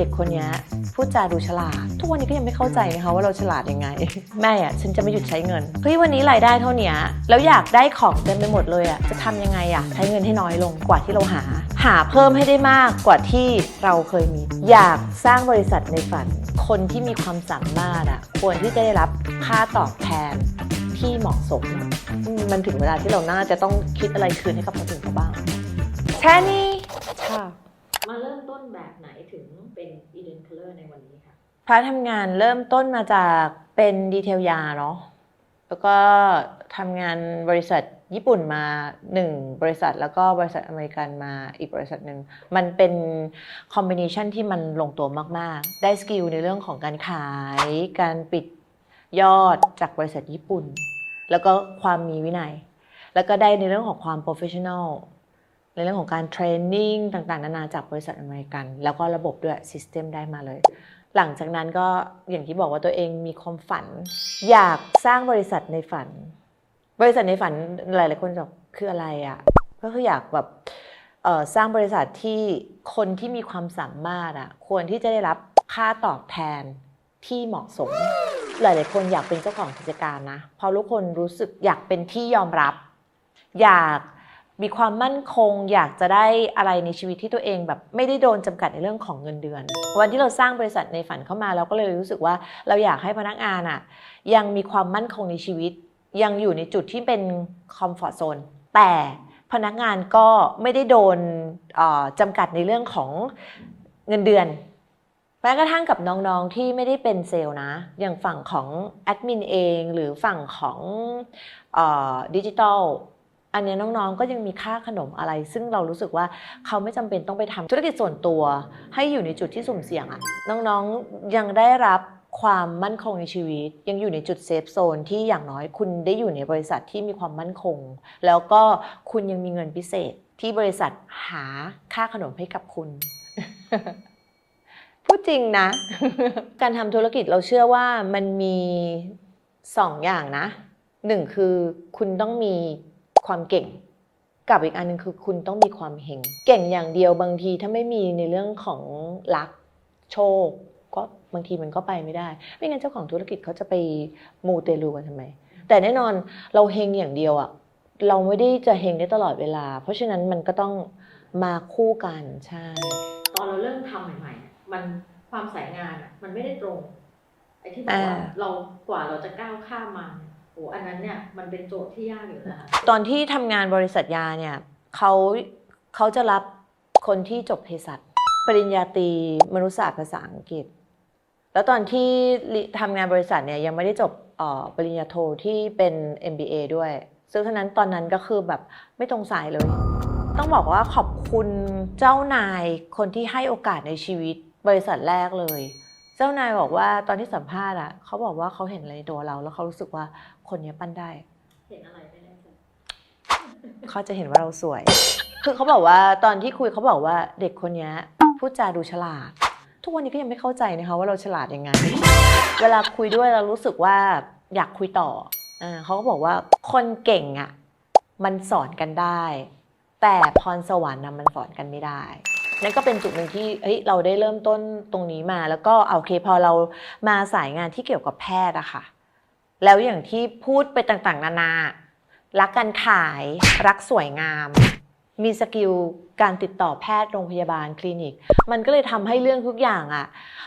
เด็กคนนี้พูดจาดูฉลาด ทุกวันนี้ก็ยังไม่เข้าใจนะคะว่าเราฉลาดยังไง แม่อะฉันจะไม่หยุดใช้เงินเฮ้ยวันนี้รายได้เท่านี้แล้วอยากได้ของเต็มไปหมดเลยอะจะทำยังไงอะใช้เงินให้น้อยลงกว่าที่เราหา หาเพิ่มให้ได้มากกว่าที่เราเคยมี อยากสร้างบริษัทในฝัน คนที่มีความสามารถอะควรที่จะได้รับค่าตอบแทนที่เหมาะสมมมันถึงเวลาที่เราน่าจะต้องคิดอะไรคืนให้กับคนอื่นเขาบ้างแค่นี้ค่ะ มาเริ่มต้นแบบไหนถึงเป็น Eden Color ในวันนี้ค่ะพระทำงานเริ่มต้นมาจากเป็นดีเทลยาเนาะแล้วก็ทำงานบริษัทญี่ปุ่นมาหนึ่งบริษัทแล้วก็บริษัทอเมริกันมาอีกบริษัทหนึ่งมันเป็นคอมบิเนชันที่มันลงตัวมาก ๆ ได้สกิลในเรื่องของการขาย การปิดยอดจากบริษัทญี่ปุ่น แล้วก็ความมีวินัย แล้วก็ได้ในเรื่องของความโปรเฟชชั่นอล ในเรื่องของการเทรนนิ่งต่างๆ นานาจากบริษัทอเมริกัน แล้วก็ระบบด้วยซิสเต็มได้มาเลย หลังจากนั้นก็อย่างที่บอกว่าตัวเองมีความฝัน อยากสร้างบริษัทในฝัน บริษัทในฝันหลายๆคนจะบอกคืออะไรอะ่ะก็คืออยากแบบสร้างบริษัทที่คนที่มีความสามารถอะ่ะควรที่จะได้รับค่าตอบแทนที่เหมาะสม หลาย ๆ คนอยากเป็นเจ้าของกิจการนะเพราะทุกคนรู้สึกอยากเป็นที่ยอมรับ อยาก มีความมั่นคงอยากจะได้อะไรในชีวิตที่ตัวเองแบบไม่ได้โดนจำกัดในเรื่องของเงินเดือน วันที่เราสร้างบริษัทในฝันเข้ามาเราก็เลยรู้สึกว่าเราอยากให้พนักงานอะยังมีความมั่นคงในชีวิต ยังอยู่ในจุดที่เป็นคอมฟอร์ z โซนแต่พนักงานก็ไม่ได้โดนจำกัดในเรื่องของเงินเดือนแม้กระทั่งกับน้องๆที่ไม่ได้เป็นเซลล์นะ อย่างฝั่งของแอดมินเองหรือฝั่งของดิจิทัล อันนี้น้องๆ ก็ยังมีค่าขนมอะไร ซึ่งเรารู้สึกว่าเขาไม่จำเป็นต้องไปทำธุรกิจส่วนตัว ให้อยู่ในจุดที่สุ่มเสี่ยงอะน้องๆ ยังได้รับความมั่นคงในชีวิต ยังอยู่ในจุดเซฟโซนที่อย่างน้อยคุณได้อยู่ในบริษัทที่มีความมั่นคง แล้วก็คุณยังมีเงินพิเศษที่บริษัทหาค่าขนมให้กับคุณพูดจริงนะ การทำธุรกิจเราเชื่อว่ามันมีสองอย่างนะหนึ่งคือคุณต้องมี ความเก่ง กับอีกอันหนึงคือคุณต้องมีความเฮงเก่งอย่างเดียวบางทีถ้าไม่มีในเรื่องของลักโชค ก็บางทีมันก็ไปไม่ได้ ไม่งั้นเจ้าของธุรกิจเขาจะไปมูเตลูกันทำไม แต่แน่นอนเราเฮงอย่างเดียวอะเราไม่ได้จะเฮงได้ตลอดเวลา เพราะฉะนั้นมันก็ต้องมาคู่กันใช่ตอนเราเริ่มทำใหม่ๆเนี่ยมันความสายงานอะมันไม่ได้ตรงไอ้ที่บอกว่าอ่าเรากว่าเราจะก้าวข้ามมาเนี่ยโอ้อันนั้นเนี่ยมันเป็นโจทย์ที่ยากอยู่นะคะตอนที่ทำงานบริษัทยาเนี่ยเขาเขาจะรับคนที่จบเภสัชปริญญาตรีมนุษยศาสตร์ภาษาอังกฤษ แล้วตอนที่ทำงานบริษัทเนี่ยยังไม่ได้จบออปริญญาโทที่เป็น MBA ด้วย ซึ่งฉะนั้นตอนนั้นก็คือแบบไม่ตรงสายเลย ต้องบอกว่าขอบคุณเจ้านายคนที่ให้โอกาสในชีวิตบริษัทแรกเลย จ้านายบอกว่าตอนที่สัมภาษณ์อะเขาบอกว่าเขาเห็นอะไรในตัวเรา แล้วเขารู้สึกว่าคนเนี้ยปั้นได้ เห็นอะไรไม่แน่ใจเขาจะเห็นว่าเราสวย คือเขาบอกว่าตอนที่คุยเขาบอกว่าเด็กคนเนี้ยพูดจาดูฉลาด ทุกวันนี้ก็ยังไม่เข้าใจนะคะว่าเราฉลาดยังไง เวลาคุยด้วยเรารู้สึกว่าอยากคุยต่ออาเขาก็บอกว่าคนเก่งอะมันสอนกันได้ แต่พรสวรรค์นะมันสอนกันไม่ได้ นั่นก็เป็นจุดหนึ่งที่เฮ้ยเราได้เริ่มต้นตรงนี้มา แล้วก็โอเคพอเรามาสายงานที่เกี่ยวกับแพทย์อะค่ะ แล้วอย่างที่พูดไปต่างๆ นานา รักการขายรักสวยงาม มีสกิลการติดต่อแพทย์โรงพยาบาลคลินิก มันก็เลยทำให้เรื่องทุกอย่างอะ่ะ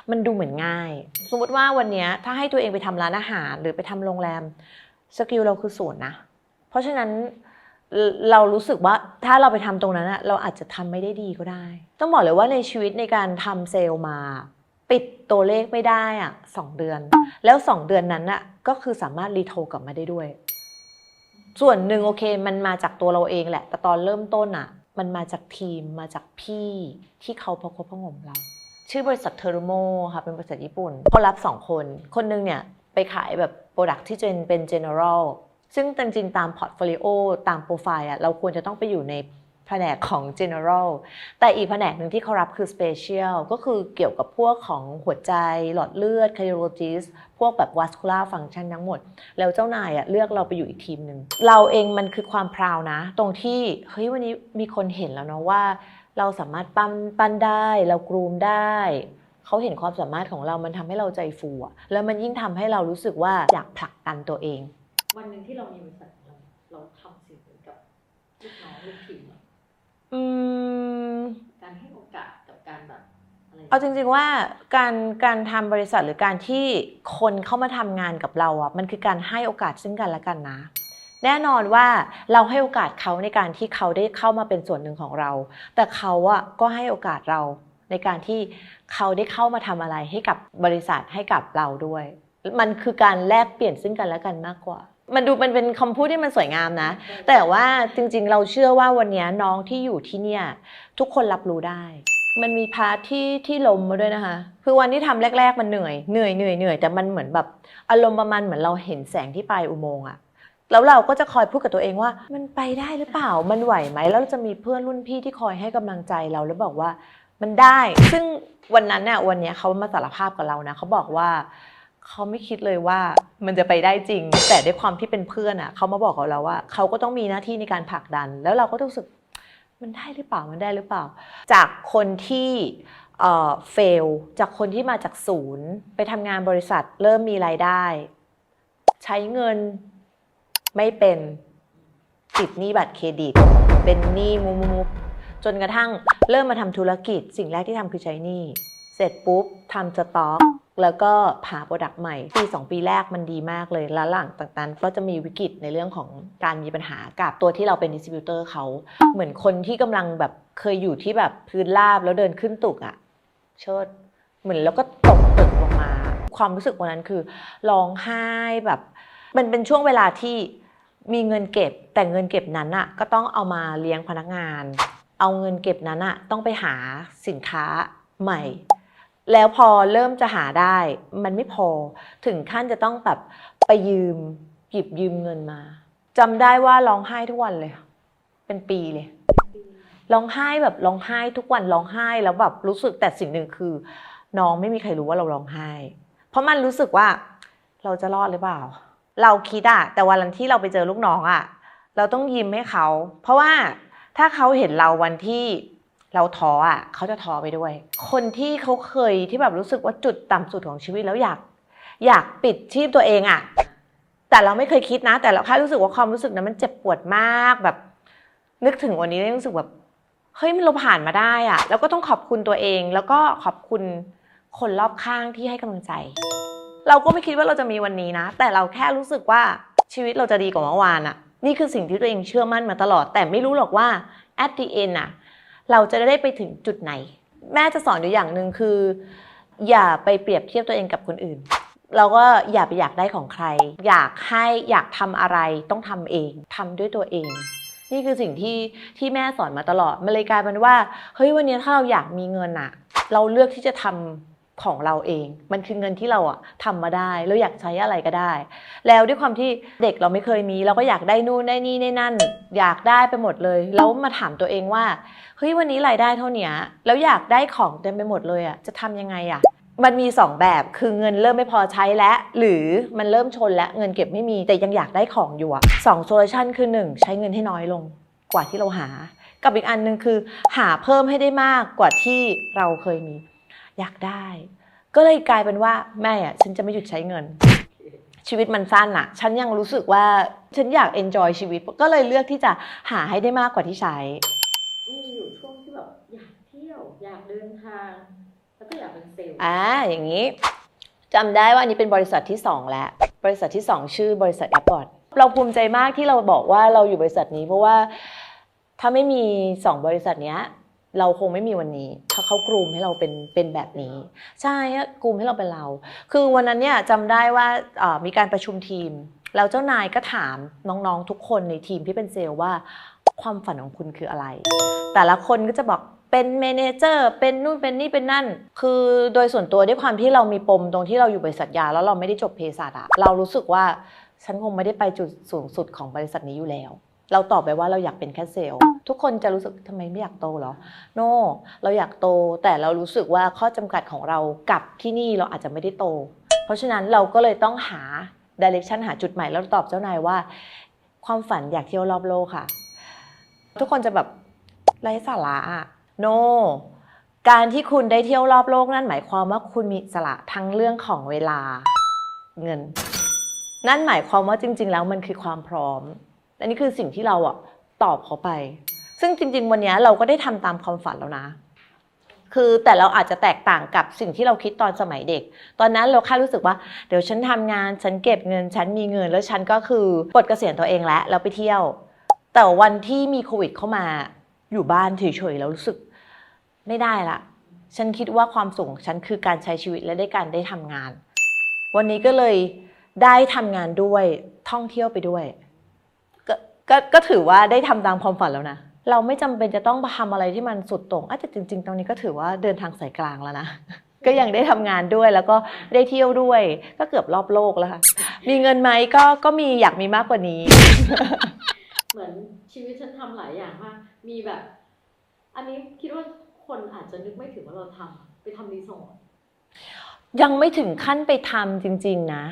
มันดูเหมือนง่าย สมมติว่าวันนี้ถ้าให้ตัวเองไปทำร้านอาหาร หรือไปทำโรงแรม สกิลเราคือศูนย์นะ เพราะฉะนั้น เรารู้สึกว่าถ้าเราไปทำตรงนั้นอะเราอาจจะทำไม่ได้ดีก็ได้ ต้องบอกเลยว่าในชีวิตในการทำเซลล์มา ปิดตัวเลขไม่ได้อะสองเดือน แล้วสองเดือนนั้นอะก็คือสามารถรีโทรกลับมาได้ด้วย ส่วนหนึ่งโอเคมันมาจากตัวเราเองแหละ แต่ตอนเริ่มต้นอะมันมาจากทีมมาจากพี่ที่เขาประคบประหงมเรา ชื่อบริษัทเทอร์โมค่ะเป็นบริษัทญี่ปุ่นเขารับสองคน คนหนึงเนี่ยไปขายแบบโปรดักที่เป็นเป็น general ซึ่งจริงๆตามพอร์ตโฟลิโอตามโปรไฟล์อะเราควรจะต้องไปอยู่ในแผนกของ general แต่อีกแผนกหนึ่งที่เขารับคือ special ก็คือเกี่ยวกับพวกของหัวใจหลอดเลือด cardiologist พวกแบบ vascular function ทั้งหมด แล้วเจ้านายอะเลือกเราไปอยู่อีกทีมหนึ่ง เราเองมันคือความพราวนะ ตรงที่ เฮ้ยวันนี้มีคนเห็นแล้วเนาะว่า เราสามารถปั้นปั้นได้ เรากรูมได้ เขาเห็นความสามารถของเรา มันทำให้เราใจฟูอะแล้วมันยิ่งทำให้เรารู้สึกว่าอยากผลักดันตัวเอง วันหนึ่งที่เรามีบริษัทของเราเราทำสิ่งนี้กับลูกน้องลูกทีมอะอืมการให้โอกาสกับการแบบอะไรเอาจริงๆว่าการการทำบริษัทหรือการที่คนเข้ามาทำงานกับเราอะมันคือการให้โอกาสซึ่งกันและกันนะ แน่นอนว่าเราให้โอกาสเขาในการที่เขาได้เข้ามาเป็นส่วนหนึ่งของเรา แต่เขาอะก็ให้โอกาสเราในการที่เขาได้เข้ามาทำอะไรให้กับบริษัทให้กับเราด้วย มันคือการแลกเปลี่ยนซึ่งกันและกันมากกว่า มันดูมันเป็นคำพูดที่มันสวยงามนะ แต่ว่าจริงๆ เราเชื่อว่าวันนี้น้องที่อยู่ที่เนี่ย ทุกคนรับรู้ได้ มันมีพาร์ทที่ที่ลมมาด้วยนะคะ คือวันที่ทำแรก ๆ มันเหนื่อยเหนื่อยเหนื่อยเหนื่อยแต่มันเหมือนแบบอารมณ์ประมาณเหมือนเราเห็นแสงที่ปลายอุโมงค์อะแล้วเราก็จะคอยพูดกับตัวเองว่า มันไปได้หรือเปล่ามันไหวไหมแล้วเราจะมีเพื่อนรุ่นพี่ที่คอยให้กำลังใจเราแล้วบอกว่ามันได้ ซึ่งวันนั้นน่ะวันเนี้ยเขามาสารภาพกับเรานะเขาบอกว่า เขาไม่คิดเลยว่ามันจะไปได้จริง แต่ด้วยความที่เป็นเพื่อนอะเขามาบอกกับเราว่าเขาก็ต้องมีหน้าที่ในการผลักดัน แล้วเราก็รู้สึกมันได้หรือเปล่ามันได้หรือเปล่า จากคนที่เอ่อเฟลจากคนที่มาจากศูนย์ ไปทำงานบริษัทเริ่มมีรายได้ ใช้เงินไม่เป็นติดหนี้บัตรเครดิต เป็นหนี้มุมุบจนกระทั่งเริ่มมาทำธุรกิจ สิ่งแรกที่ทำคือใช้หนี้ เสร็จปุ๊บทำสต็อก แล้วก็หาโปรดักต์ใหม่ปี 2 ปีแรกมันดีมากเลย แล้วหลังจากนั้นก็จะมีวิกฤตในเรื่องของการมีปัญหากับตัวที่เราเป็นดิสติบิวเตอร์เขาเหมือนคนที่กำลังแบบเคยอยู่ที่แบบพื้นราบแล้วเดินขึ้นตึกอะเชิดเหมือนแล้วก็ตกตึกลงมา ความรู้สึกวันนั้นคือร้องไห้แบบมันเป็นช่วงเวลาที่มีเงินเก็บ แต่เงินเก็บนั้นอะก็ต้องเอามาเลี้ยงพนักงาน เอาเงินเก็บนั้นอะต้องไปหาสินค้าใหม่ แล้วพอเริ่มจะหาได้ มันไม่พอถึงขั้นจะต้องแบบไปยืมหยิบยืมเงินมาจำได้ว่าร้องไห้ทุกวันเลย เป็นปีเลยร้องไห้แบบร้องไห้ทุกวันร้องไห้แล้วแบบรู้สึกแต่สิ่งหนึ่งคือ น้องไม่มีใครรู้ว่าเราร้องไห้ เพราะมันรู้สึกว่า เราจะรอดหรือเปล่า เราคิดอะแต่วันที่เราไปเจอลูกน้องอะเราต้องยิ้มให้เขา เพราะว่าถ้าเขาเห็นเราวันที่ เราท้ออะเขาจะท้อไปด้วย คนที่เขาเคยที่แบบรู้สึกว่าจุดต่ำสุดของชีวิตแล้วอยาก อยากปิดชีพตัวเองอะ แต่เราไม่เคยคิดนะ แต่เราแค่รู้สึกว่าความรู้สึกนั้นมันเจ็บปวดมากแบบ นึกถึงวันนี้แล้รู้สึกแบบเฮ้ยมันเราผ่านมาได้อะ แล้วก็ต้องขอบคุณตัวเอง แล้วก็ขอบคุณคนรอบข้างที่ให้กำลังใจ เราก็ไม่คิดว่าเราจะมีวันนี้นะ แต่เราแค่รู้สึกว่าชีวิตเราจะดีกว่าเมื่อวานอะ นี่คือสิ่งที่ตัวเองเชื่อมั่นมาตลอด แต่ไม่รู้หรอกว่า at the end อะ เราจะได้ไปถึงจุดไหน แม่จะสอนอยู่อย่างหนึ่งคือ อย่าไปเปรียบเทียบตัวเองกับคนอื่น เราก็อย่าไปอยากได้ของใคร อยากให้อยากทำอะไรต้องทำเองทำด้วยตัวเอง นี่คือสิ่งที่ที่แม่สอนมาตลอดมันเลยกลายเป็นว่าเฮ้ยวันนี้ถ้าเราอยากมีเงินอะเราเลือกที่จะทำ ของเราเอง มันคือเงินที่เราอะทำมาได้เราอยากใช้อะไรก็ได้ แล้วด้วยความที่เด็กเราไม่เคยมี เราก็อยากได้นู่นได้นี่ได้นั่น อยากได้ไปหมดเลยแล้วมาถามตัวเองว่าเฮ้ยวันนี้รายได้เท่าเนี้ยแล้วอยากได้ของเต็มไปหมดเลยอะจะทำยังไงอะมันมีสองแบบคือเงินเริ่มไม่พอใช้แล้วหรือมันเริ่มชนแล้วเงินเก็บไม่มีแต่ยังอยากได้ของอยู่อะสองโซลูชันคือหนึ่งใช้เงินให้น้อยลงกว่าที่เราหา กับอีกอันหนึ่งคือ หาเพิ่มให้ได้มากกว่าที่เราเคยมี อยากได้ ก็เลยกลายเป็นว่าแม่อะฉันจะไม่หยุดใช้เงิน ชีวิตมันสั้นอะฉันยังรู้สึกว่าฉันอยาก enjoy ชีวิต ก็เลยเลือกที่จะหาให้ได้มากกว่าที่ใช้ มีอยู่ช่วงที่แบบอยากเที่ยว อยากเดินทาง แล้วก็อยากเป็นเซลล์อ่าอย่างนี้จำได้ว่าอันนี้เป็นบริษัทที่ 2 แล้ว บริษัทที่ 2 ชื่อบริษัทแอปพอร์ตเราภูมิใจมากที่เราบอกว่าเราอยู่บริษัทนี้เพราะว่าถ้าไม่มี 2 บริษัทเนี้ย เราคงไม่มีวันนี้ ถ้าเขากลุ่มให้เราเป็นเป็นแบบนี้ ใช่ฮะกลุ่มให้เราเป็นเรา คือวันนั้นเนี่ยจำได้ว่ามีการประชุมทีม แล้วเจ้านายก็ถามน้องๆทุกคนในทีมที่เป็นเซลล์ว่าความฝันของคุณคืออะไร แต่ละคนก็จะบอกเป็นเมนเจอร์เป็นนู่นเป็นนี่เป็นนั่น คือโดยส่วนตัวด้วยความที่เรามีปมตรงที่เราอยู่บริษัทยา แล้วเราไม่ได้จบเภสัชอะเรารู้สึกว่าฉันคงไม่ได้ไปจุดสูงสุดของบริษัทนี้อยู่แล้ว เราตอบไปว่าเราอยากเป็นแค่เซลล์ทุกคนจะรู้สึกทำไมไม่อยากโตเหรอ โนเราอยากโตแต่เรารู้สึกว่าข้อจำกัดของเรากับที่นี่เราอาจจะไม่ได้โต เพราะฉะนั้นเราก็เลยต้องหาดิเรกชันหาจุดใหม่แล้วตอบเจ้านายว่า ความฝันอยากเที่ยวรอบโลกค่ะ ทุกคนจะแบบไร้สาระอะโนการที่คุณได้เที่ยวรอบโลกนั่นหมายความว่าคุณมีสระทั้งเรื่องของเวลาเงิน นั่นหมายความว่าจริง ๆ แล้วมันคือความพร้อม อันนี้คือสิ่งที่เราอะตอบเขาไป ซึ่งจริง ๆ วันนี้เราก็ได้ทำตามความฝันแล้วนะ คือแต่เราอาจจะแตกต่างกับสิ่งที่เราคิดตอนสมัยเด็ก ตอนนั้นเราแค่รู้สึกว่า เดี๋ยวฉันทำงานฉันเก็บเงินฉันมีเงิน แล้วฉันก็คือปลดเกษียณตัวเองแล้วแล้วไปเที่ยว แต่วันที่มีโควิดเข้ามาอยู่บ้านเฉยๆแล้วรู้สึกไม่ได้ละฉันคิดว่าความสุขของฉันคือการใช้ชีวิตและได้การได้ทำงาน วันนี้ก็เลยได้ทำงานด้วยท่องเที่ยวไปด้วย ก็ก็ก็ถือว่าได้ทำตามความฝันแล้วนะ เราไม่จำเป็นจะต้องทำอะไรที่มันสุดโต่งอาจจะแต่จริง ๆตรงนี้ก็ถือว่าเดินทางสายกลางแล้วนะ ก็ยังได้ทำงานด้วยแล้วก็ได้เที่ยวด้วย ก็เกือบรอบโลกแล้วค่ะ มีเงินไหมก็ก็มีอยากมีมากกว่านี้ เหมือนชีวิตฉันทำหลายอย่างมาก มีแบบ อันนี้คิดว่าคนอาจจะนึกไม่ถึงว่าเราทำไปทำรีสอร์ทยังไม่ถึงขั้นไปทำจริง ๆ นะ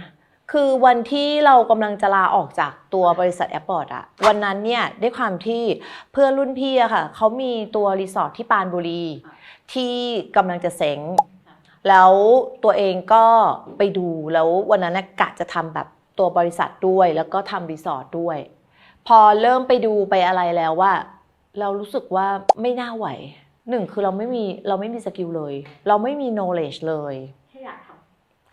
คือวันที่เรากำลังจะลาออกจากตัวบริษัทแอร์พอร์ตอะวันนั้นเนี่ยด้วยความที่เพื่อนรุ่นพี่อะค่ะเขามีตัวรีสอร์ทที่ปรานบุรี ที่กำลังจะเซ็งแล้วตัวเองก็ไปดูแล้ววันนั้นน่ะกะจะทำแบบตัวบริษัทด้วย แล้วก็ทำรีสอร์ทด้วย พอเริ่มไปดูไปอะไรแล้วว่า เรารู้สึกว่าไม่น่าไหวหนึ่งคือเราไม่มีเราไม่มีสกิลเลย เราไม่มี knowledge เลย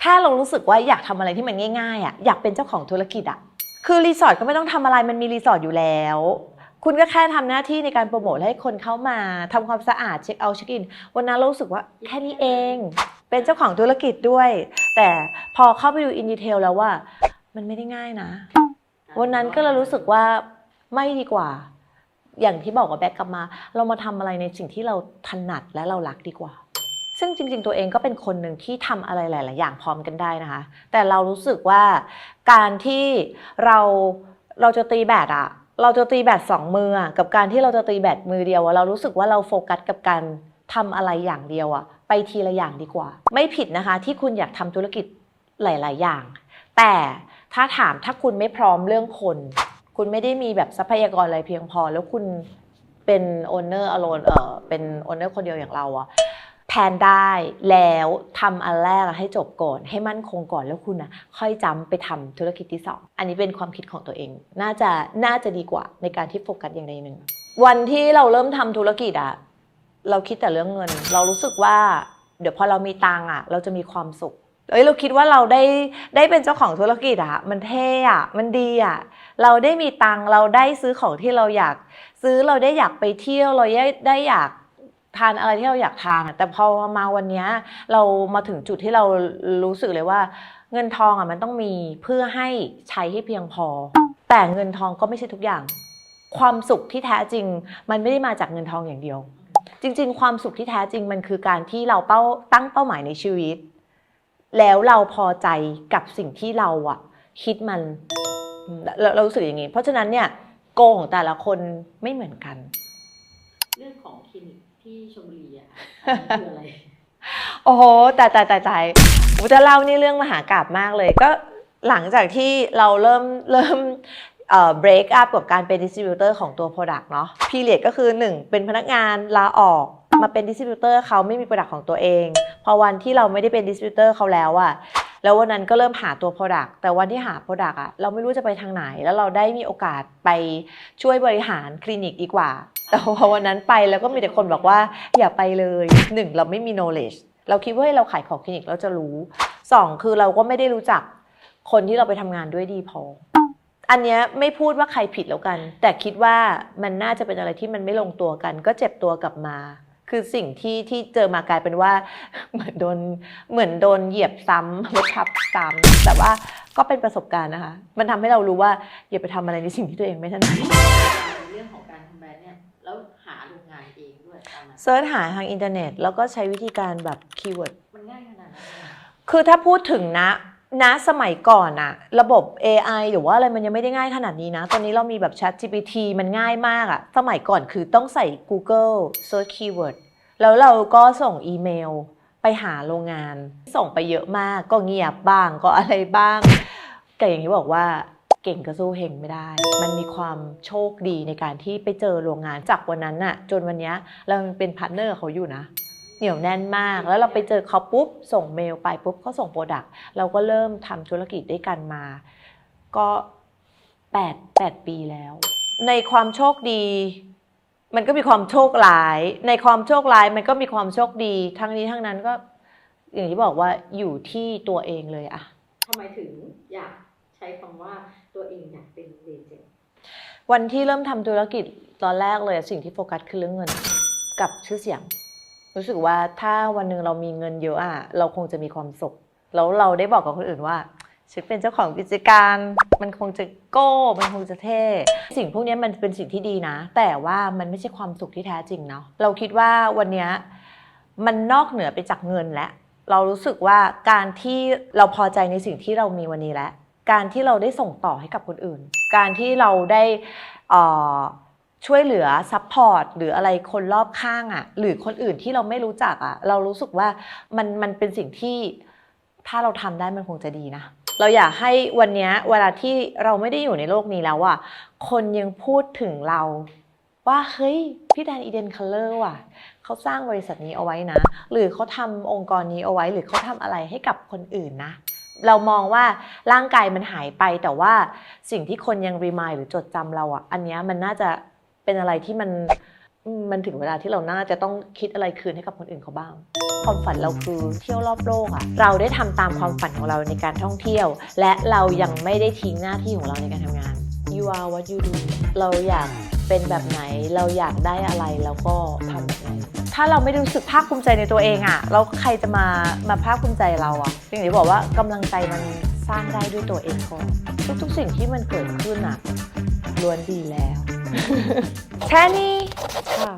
แค่เรารู้สึกว่าอยากทำอะไรที่มันง่ายๆอะอยากเป็นเจ้าของธุรกิจอะคือรีสอร์ทก็ไม่ต้องทำอะไรมันมีรีสอร์ทอยู่แล้ว คุณก็แค่ทำหน้าที่ในการโปรโมทให้คนเข้ามาทำความสะอาดเช็คเอาท์เช็คอินวันนั้นเรารู้สึกว่าแค่นี้เอง เป็นเจ้าของธุรกิจด้วย แต่พอเข้าไปดูอินดีเทลแล้วว่า มันไม่ได้ง่ายนะ วันนั้นก็เลยรู้สึกว่าไม่ดีกว่า อย่างที่บอกว่าแบ็กกลับมา เรามาทำอะไรในสิ่งที่เราถนัดและเรารักดีกว่า ซึ่งจริงๆ ตัวเองก็เป็นคนหนึ่งที่ทำอะไรหลาย ๆ อย่างพร้อมกันได้นะคะ แต่เรารู้สึกว่าการที่เราเราจะตีแบดอะเราจะตีแบดสองมืออะกับการที่เราจะตีแบดมือเดียวอะเรารู้สึกว่าเราโฟกัสกับการทำอะไรอย่างเดียวอะไปทีละอย่างดีกว่า ไม่ผิดนะคะ ที่คุณอยากทำธุรกิจหลาย ๆ อย่าง แต่ถ้าถามถ้าคุณไม่พร้อมเรื่องคน คุณไม่ได้มีแบบทรัพยากรอะไรเพียงพอ แล้วคุณเป็นโอนเนอร์อโลนเออเป็นโอนเนอร์คนเดียวอย่างเราอะ แพนได้แล้วทำอันแรกให้จบก่อน ให้มั่นคงก่อนแล้วคุณนะค่อยจำไปทำธุรกิจที่สองอันนี้เป็นความคิดของตัวเอง น่าจะน่าจะดีกว่าในการที่โฟกัสอย่างใดหนึ่ง วันที่เราเริ่มทำธุรกิจอะเราคิดแต่เรื่องเงิน เรารู้สึกว่า เดี๋ยวพอเรามีตังอะเราจะมีความสุขเอ้ยเราคิดว่าเราได้ได้เป็นเจ้าของธุรกิจอะมันเท่อะมันดีอะเราได้มีตังเราได้ซื้อของที่เราอยาก ซื้อเราได้อยากไปเที่ยวเราได้ได้อยาก ทานอะไรที่เราอยากทานแต่พอมาวันนี้เรามาถึงจุดที่เรารู้สึกเลยว่า เงินทองอะมันต้องมีเพื่อให้ใช้ให้เพียงพอ แต่เงินทองก็ไม่ใช่ทุกอย่าง ความสุขที่แท้จริง มันไม่ได้มาจากเงินทองอย่างเดียว จริง ๆ ความสุขที่แท้จริงมันคือการที่เราเป้าตั้งเป้าหมายในชีวิต แล้วเราพอใจกับสิ่งที่เราอะคิดมันเราเรารู้สึกอย่างนี้ เพราะฉะนั้นเนี่ยโกของแต่ละคนไม่เหมือนกัน เรื่องของคลินิก ที่ชลบุรีอะอันนี้คืออะไร โอ้โหแต่แต่แต่ใจอูจะเล่านี่เรื่องมหากราบมากเลย ก็หลังจากที่เราเริ่มเริ่มเอ่อ break up กับการเป็น distributor ของตัว product เนาะ period ก็คือ 1 เป็นพนักงานลาออกมาเป็น distributor เขาไม่มี product ของตัวเอง พอวันที่เราไม่ได้เป็น distributor เขาแล้วอะ แล้ววันนั้นก็เริ่มหาตัว product แต่วันที่หา product อะเราไม่รู้จะไปทางไหน แล้วเราได้มีโอกาสไปช่วยบริหารคลินิกดีกว่า แต่พอวันนั้นไปแล้วก็มีแต่คนบอกว่าอย่าไปเลยหนึ่งเราไม่มี knowledge เราคิดว่าเฮ้เราขายของคลินิกเราจะรู้สองคือเราก็ไม่ได้รู้จักคนที่เราไปทำงานด้วยดีพออันเนี้ยไม่พูดว่าใครผิดแล้วกัน แต่คิดว่ามันน่าจะเป็นอะไรที่มันไม่ลงตัวกัน ก็เจ็บตัวกลับมา คือสิ่งที่ที่เจอมากลายเป็นว่า เหมือนโดนเหมือนโดนเหยียบซ้ำลบทับซ้ำแต่ว่าก็เป็นประสบการณ์นะคะ มันทำให้เรารู้ว่าอย่าไปทำอะไรในสิ่งที่ตัวเองไม่ถนัดในเรื่องของการทำแบรนด์เนี่ยแล้วหาโรงงานเองด้วยตอนนั้นเซิร์ชหาทางอินเทอร์เน็ต แล้วก็ใช้วิธีการแบบคีย์เวิร์ดมันง่ายขนาดนั้นเลยเหรอ คือถ้าพูดถึงนะ ณสมัยก่อนอะระบบ AI หรือว่าอะไรมันยังไม่ได้ง่ายขนาดนี้นะ ตอนนี้เรามีแบบ Chat GPT มันง่ายมากอะสมัยก่อนคือต้องใส่ Google Search Keyword แล้วเราก็ส่งอีเมลไปหาโรงงาน ส่งไปเยอะมากก็เงียบบ้างก็อะไรบ้าง แต่อย่างที่บอกว่าเก่งก็สู้เฮงไม่ได้ มันมีความโชคดีในการที่ไปเจอโรงงานจากวันนั้นน่ะจนวันนี้เราเป็นพาร์ทเนอร์เขาอยู่นะ เหนียวแน่นมาก แล้วเราไปเจอเขาปุ๊บ ส่งเมลไปปุ๊บเขาส่งโปรดักต์เราก็เริ่มทำธุรกิจด้วยกันมา ก็แปดแปดปีแล้ว ในความโชคดี มันก็มีความโชคร้าย ในความโชคร้ายมันก็มีความโชคดี ทั้งนี้ทั้งนั้นก็ อย่างที่บอกว่าอยู่ที่ตัวเองเลยอะทำไมถึงอยากใช้คำว่าตัวเองอยากเป็นเลเจนด์วันที่เริ่มทำธุรกิจตอนแรกเลยสิ่งที่โฟกัสคือเรื่องเงินกับชื่อเสียง รู้สึกว่าถ้าวันหนึ่งเรามีเงินเยอะอะเราคงจะมีความสุข แล้วเราได้บอกกับคนอื่นว่าฉันเป็นเจ้าของกิจการ มันคงจะโก้ มันคงจะเท่ สิ่งพวกนี้มันเป็นสิ่งที่ดีนะ แต่ว่ามันไม่ใช่ความสุขที่แท้จริงเนาะ เราคิดว่าวันนี้มันนอกเหนือไปจากเงินแล้ว เรารู้สึกว่าการที่เราพอใจในสิ่งที่เรามีวันนี้แล้ว การที่เราได้ส่งต่อให้กับคนอื่น การที่เราได้อ่อ ช่วยเหลือซัพพอร์ตหรืออะไรคนรอบข้างอะ่ะ หรือคนอื่นที่เราไม่รู้จักอะ่ะ เรารู้สึกว่ามันมันเป็นสิ่งที่ถ้าเราทำได้มันคงจะดีนะ เราอยากให้วันนี้เวลาที่เราไม่ได้อยู่ในโลกนี้แล้วอะ่ะคนยังพูดถึงเราว่าเฮ้ยพี่แดนอีเดนคัลเลอร์ว่ะเขาสร้างบริษัทนี้เอาไว้นะ หรือเขาทำองค์กรนี้เอาไว้ หรือเขาทำอะไรให้กับคนอื่นนะ เรามองว่าร่างกายมันหายไปแต่ว่าสิ่งที่คนยังรีมายหรือจดจำเราอะ อันนี้มันน่าจะ เป็นอะไรที่มันมันถึงเวลาที่เราน่าจะต้องคิดอะไรคืนให้กับคนอื่นเขาบ้าง ความฝันเราคือเที่ยวรอบโลกอะเราได้ทำตามความฝันของเราในการท่องเที่ยว และเรายังไม่ได้ทิ้งหน้าที่ของเราในการทำงาน you are what you do เราอยากเป็นแบบไหนเราอยากได้อะไรแล้วก็ทำแบบนั้นถ้าเราไม่รู้สึกภาคภูมิใจในตัวเองอะแล้วใครจะมามาภาคภูมิใจเราอะอย่างที่บอกว่ากำลังใจมันสร้างได้ด้วยตัวเองก่อนทุกๆสิ่งที่มันเกิดขึ้นอะล้วนดีแล้ว แค่นี้ค่ะ